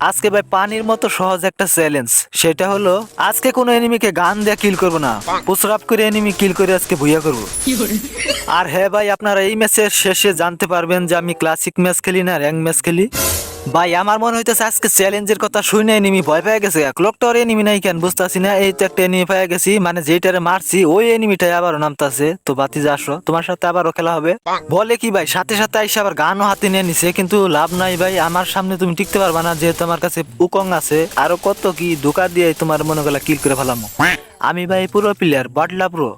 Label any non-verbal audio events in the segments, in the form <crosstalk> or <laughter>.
আজকে ভাই পানির মতো সহজ একটা চ্যালেঞ্জ। সেটা হলো আজকে কোনো এনিমিকে গান দিয়ে কিল করব না। পুসরাপ করে এনিমি কিল করে আজকে ভুইয়া করব। আর হ্যাঁ ভাই আপনারা এই ম্যাচের শেষে জানতে পারবেন যে আমি ক্লাসিক ম্যাচ খেলি না র্যাঙ্ক ম্যাচ খেলি। ভাই আমার মনে হইতেছে আজকে চ্যালেঞ্জের কথা শুনে এনিমি ভয় পেয়ে গেছে। এক ক্লকটার এনিমি নাই কেন? বুঝতেছি না এই তো একটা এনিমি পেয়ে গেছি। মানে যেটারে মারছি ওই এনিমিটাই আবারও নামতাছে। তো বাতি আসো। তোমার সাথে আবারও খেলা হবে। বলে কি ভাই সাথে সাথে আইসে আবার গানও হাতে নিয়ে নিছে কিন্তু লাভ নাই ভাই। আমার সামনে তুমি টিকতে পারবা না যেহেতু আমার কাছে উকং আছে। আরও কত কি ধোকা দিয়ে তোমার মনে গেলা কিল করে ফেলাম। আমি ভাই পুরো প্লেয়ার বাটলা পুরো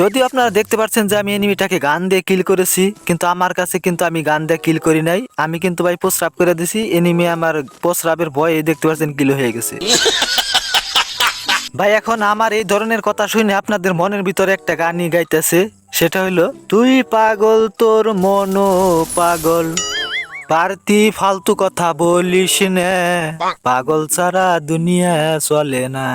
যদিও আপনারা দেখতে পাচ্ছেন যে আমি এনিমিটাকে গান দিয়ে কিল করেছি, কিন্তু আমার কাছে কিন্তু আমি গান দিয়ে কিল করি নাই। আমি কিন্তু ভাই পোস্টরাপ করে দিছি, এনিমি আমার পোস্টরাপের ভয়ে দেখতে পাচ্ছেন কিল হয়ে গেছে। ভাই, এখন আমার এই ধরনের কথা শুনে আপনাদের মনের ভিতরে একটা গানই গাইতেছে, সেটা হইল তুই পাগল তোর মন পাগল, পারতি ফালতু কথা বলিস না, পাগল ছাড়া দুনিয়া চলে না।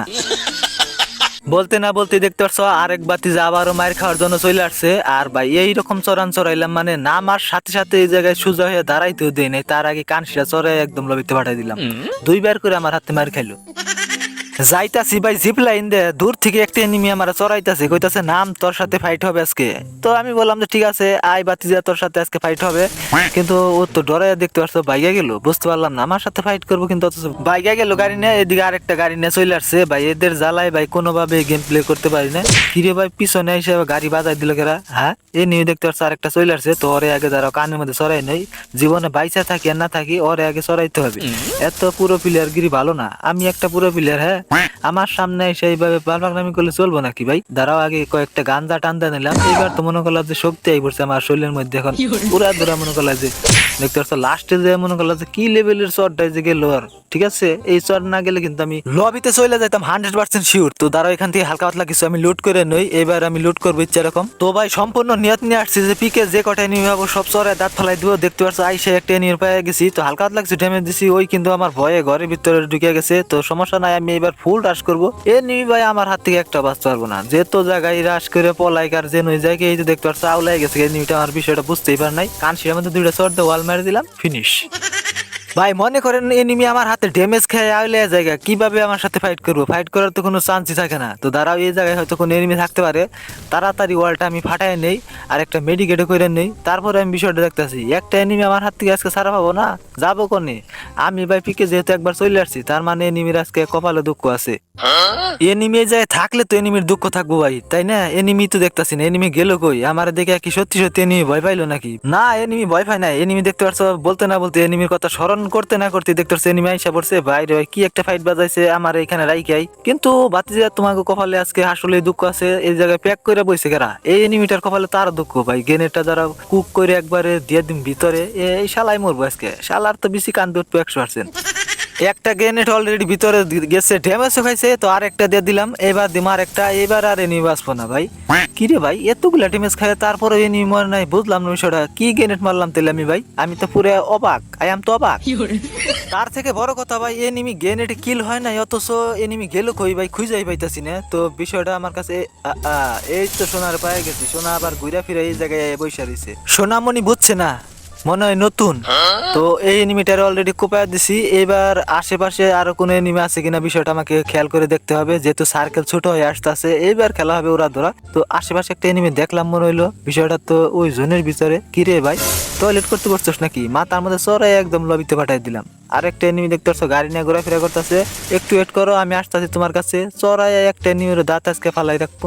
বলতে না বলতে দেখতে পারছ আরেক বাতি যা আবারও মায়ের খাওয়ার জন্য চলে আসছে। আর ভাই এইরকম চরান চড়াইলাম মানে নামার সাথে সাথে এই জায়গায় সোজা হয়ে দাঁড়াইতেও দেয় নাই। তার আগে কানসিরা চড়াই একদম লবিতে পাঠাই দিলাম। দুইবার করে আমার হাতে মার খাইলো। যাইতাছি ভাই জিপ লাইন দে দূর থেকে একটা এনিমি আমার চড়াইতাছে কইতাছে নাম তোর সাথে ফাইট হবে আজকে। তো আমি বললাম যে ঠিক আছে আই বাতি যা তোর সাথে আজকে ফাইট হবে। <laughs> কিন্তু ও তো ডরে দেখতে পারছ বাইকে গেল। বুঝতে পারলাম না আমার সাথে ফাইট করব কিন্তু অথচ বাইকে গেল গাড়ি নিয়ে এদিকে আরেকটা গাড়ি নিয়ে চলে আসছে। ভাই এদের জ্বালায় ভাই কোনোভাবে গেম প্লে করতে পারি না। কিরে ভাই পিছনে এসে গাড়ি বাজাই দিল কেরা? হ্যাঁ এ নিয়ে দেখতে পারছ আরেকটা চলে আসছে তো ওরে আগে যারা কানের মধ্যে চড়াই নেই। জীবনে বাইচা থাকি আর না থাকি ওরে আগে চড়াইতে হবে। এত পুরো প্লেয়ার গিরি ভালো না। আমি একটা পুরো প্লেয়ার হ্যাঁ আমার সামনে এসে এইভাবে পালপাকনামি করলে চলবো নাকি ভাই? দাঁড়াও আগে কয়েকটা গান্দা টান্দা নিলাম। এইবার তো মনে করলাম যে শক্তি আই পড়ছে আমার শরীরের মধ্যে এখন। পুরা ধরা মনে করলাম যে দেখতে পাচ্ছ লাস্টে যে মনে করলাম যে কি লেভেলের চরটাই যে গেল আর। ঠিক আছে? এই চর না গেলে কিন্তু আমি লবিতে চলে যাইতাম হান্ড্রেড পার্সেন্ট শিওর তো দাঁড়াও এখান থেকে হালকা পাতলা কিছু আমি লুট করে নই। এবার আমি লুট করব ইচ্ছা এরকম। তো ভাই সম্পূর্ণ নিয়ত নিয়ে আসছি যে পিকে যে কটাই নিয়ে যাব সব চরে দাঁত ফেলাই দিব। দেখতে পাচ্ছ আইসে একটা নিয়ে পেয়ে গেছি। তো হালকা পাতলা কিছু ড্যামেজ দিছি ওই কিন্তু আমার ভয়ে ঘরের ভিতরে ঢুকে গেছে। তো সমস্যা নাই আমি এবার ফুল রাশ করব। এ নিবি ভাই, আমার হাত থেকে একটা বাঁচতে পারব না। যে তো জায়গায় রাশ করে পলাই কার যে নই জায়গায়, এই যে দেখতে পাচ্ছ আউলাই গেছে। নিবিটা আমার বিষয়টা বুঝতেই পার নাই। কান কানশির মধ্যে দুইটা চর দিয়ে ওয়াল মারি দিলাম ফিনিশ ভাই, মনে করেন এনিমি আমার হাতে ড্যামেজ খেয়ে আইলে জায়গা কীভাবে আমার সাথে ফাইট করব? ফাইট করার তো কোনো চান্সই থাকে না। তো দাঁড়াও, এই জায়গায় হয়তো কোনো এনিমি থাকতে পারে। তাড়াতাড়ি ওয়ালটা আমি ফাটাই নেই, আর একটা মেডিকেটে করে নেই। তারপরে আমি বিষয়টা দেখতেছি, একটা এনিমি আমার হাত থেকে আজকে সারা পাবো না? যাব কোনে? আমি ভাই পিকে যেহেতু একবার চলে আসছি, তার মানে এনিমির আজকে কপালে দুঃখ আছে। এনিমি জায়গায় থাকলে তো এনিমির দুঃখ থাকব ভাই, তাই না? এনিমি তো দেখতাছি না এনিমি গেল কই? আমার দেখে কি সত্যি সত্যি এনিমি ভয় পাইলো নাকি? না এনিমি ভয় পায় না এনিমি দেখতে পারছ বলতে না বলতে এনিমির কথা স্মরণ করতে না করতে দেখতে পারছ এনিমি আইসা পড়ছে, ভাই রে কি একটা ফাইট বাজাইছে আমার এখানে রাইকাই? কিন্তু বাতিজা তোমাকে কপালে আজকে আসলে দুঃখ আছে, এই জায়গায় প্যাক করে বইছে কেরা? এই এনিমিটার কপালে তার দুঃখ, ভাই। গেনেরটা যারা কুক করে একবারে দিয়ে দিন ভিতরে এই শালাই মরবো আজকে। শালার তো বেশি কান্দ একশো পার্সেন্ট একটা গ্রেনেড অলরেডি ভিতরে গেছে ড্যামেজও খাইছে তো আর একটা দিয়ে দিলাম। এবার দিম আর একটা এবার আর এনি বাঁচবো না ভাই। কি রে ভাই এতগুলা ড্যামেজ খায় তারপরে এনি মরে নাই বুঝলাম না বিষয়টা। কি গ্রেনেড মারলাম তাহলে আমি ভাই? আমি তো পুরো অবাক আই আম তো অবাক। তার থেকে বড় কথা ভাই এনিমি গ্রেনেড কিল হয় না অথচ এনিমি গেল কই ভাই খুঁজাই পাইতাছি না। তো বিষয়টা আমার কাছে এই তো সোনার পায়ে গেছি সোনা আবার ঘুরে ফিরে এই জায়গায় বসে রয়েছে। সোনামণি বুঝছে না মনে হয় নতুন। তো এই এনিমিটার অলরেডি কোপায় দিছি। এবার আশেপাশে আরও কোনো এনিমি আছে কিনা বিষয়টা আমাকে খেয়াল করে দেখতে হবে। যেহেতু সার্কেল ছোট হয়ে আসতেছে, এইবার খেলা হবে ওরা ধরা। তো আশেপাশে একটা এনিমি দেখলাম মনে হইল। বিষয়টা তো ওই জোনের ভিতরে। কিরে ভাই টয়লেট করতে পারছিস নাকি? মা তার মধ্যে চড়াই একদম লবিতে পাঠাই দিলাম। আরেকটা এনিমি দেখতে পাচ্ছ গাড়ি নিয়ে ঘোরাফেরা করতেছে। একটু ওয়েট করো, আমি আসতেছি তোমার কাছে। চড়াই একটা এনিমির দাঁত আজকে ফালাই রাখব।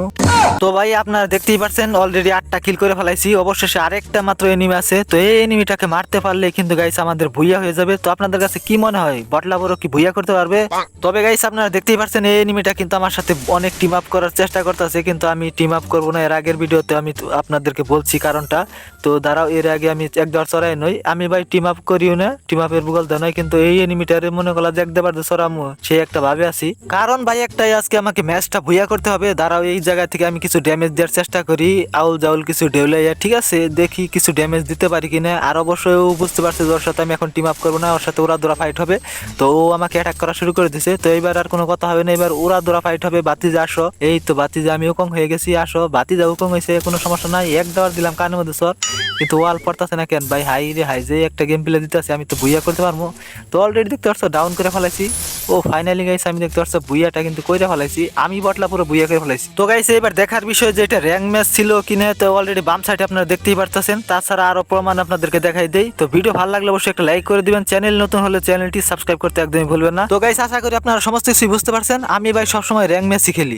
তো ভাই, আপনারা দেখতেই পারছেন অলরেডি আটটা কিল করে ফেলাইছি। অবশেষে আরেকটা মাত্র এনিমি আছে। তো এই এনিমিটাকে মারতে পারলে কিন্তু গাইস আমাদের ভুইয়া হয়ে যাবে। তো আপনাদের কাছে কি মনে হয়? বটলা বড় কি ভুইয়া করতে পারবে? তবে গাইস আপনারা দেখতেই পারছেন, এই এনিমিটা কিন্তু আমার সাথে অনেক টিম আপ করার চেষ্টা করতেছে। কিন্তু আমি টিম আপ করব না। এর আগের ভিডিওতে আমি আপনাদেরকে বলছি কারণটা। তো দাঁড়াও, এর আগে আমি একবার চড়াই নই। আমি ভাই টিম আপ করিও না। টিম আপের বুগল দেয় নয়, কিন্তু এই এনিমিটারে মনে করলা যে একবার চড়ামো সে একটা ভাবে আছি। কারণ ভাই একটাই, আজকে আমাকে ম্যাচটা ভুইয়া করতে হবে। দাঁড়াও, এই জায়গা থেকে আমি কিছু ড্যামেজ দেওয়ার চেষ্টা করি। আউল জাউল কিছু ডেউলাইয়া ঠিক আছে, দেখি কিছু ড্যামেজ দিতে পারি কিনা। আর অবশ্যই ও বুঝতে পারছে যে ওর সাথে আমি এখন টিম আপ করব না, ওর সাথে ওরা দোরা ফাইট হবে। তো ও আমাকে অ্যাটাক করা শুরু করে দিছে। তো এবার আর কোনো কথা হবে না। এবার ওরা দোরা ফাইট হবে বাতিজা আসো। এই তো বাতিজা আমি উকং হয়ে গেছি, আসো। বাতিজা উকং হয়েছে, কোনো সমস্যা নাই। এক দেওয়ার দিলাম কানের মধ্যে সর। কিন্তু ওয়াল পড়তেছে না কেন? ভাই, হাই রে, হাই, যে একটা গেম প্লে দিতেছে, আমি তো ভুইয়া করতে পারব। তো অলরেডি দেখতে পাচ্ছ ডাউন করে ফেলাইছি। ও ফাইনালি গাইস আমি দেখতে পাচ্ছ, বুইয়াটা কিন্তু কইরে ফেলাইছি। আমি বটলা পুরো বুইয়া করে ফেলাইছি। তো গাইস এবার দেখার বিষয় যে এটা র্যাঙ্ক ম্যাচ ছিল কিনা তো অলরেডি বাম সাইডে আপনারা দেখতেই পারতেছেন। তাছাড়া আরও প্রমাণ আপনাদেরকে দেখাই দেই। তো ভিডিও ভালো লাগলে অবশ্যই একটা লাইক করে দিবেন। চ্যানেল নতুন হলে চ্যানেলটি সাবস্ক্রাইব করতে একদমই ভুলবেন না। তো গাইস আশা করি আপনারা সমস্ত কিছু বুঝতে পারছেন। আমি ভাই সবসময় র্যাঙ্ক ম্যাচই খেলি।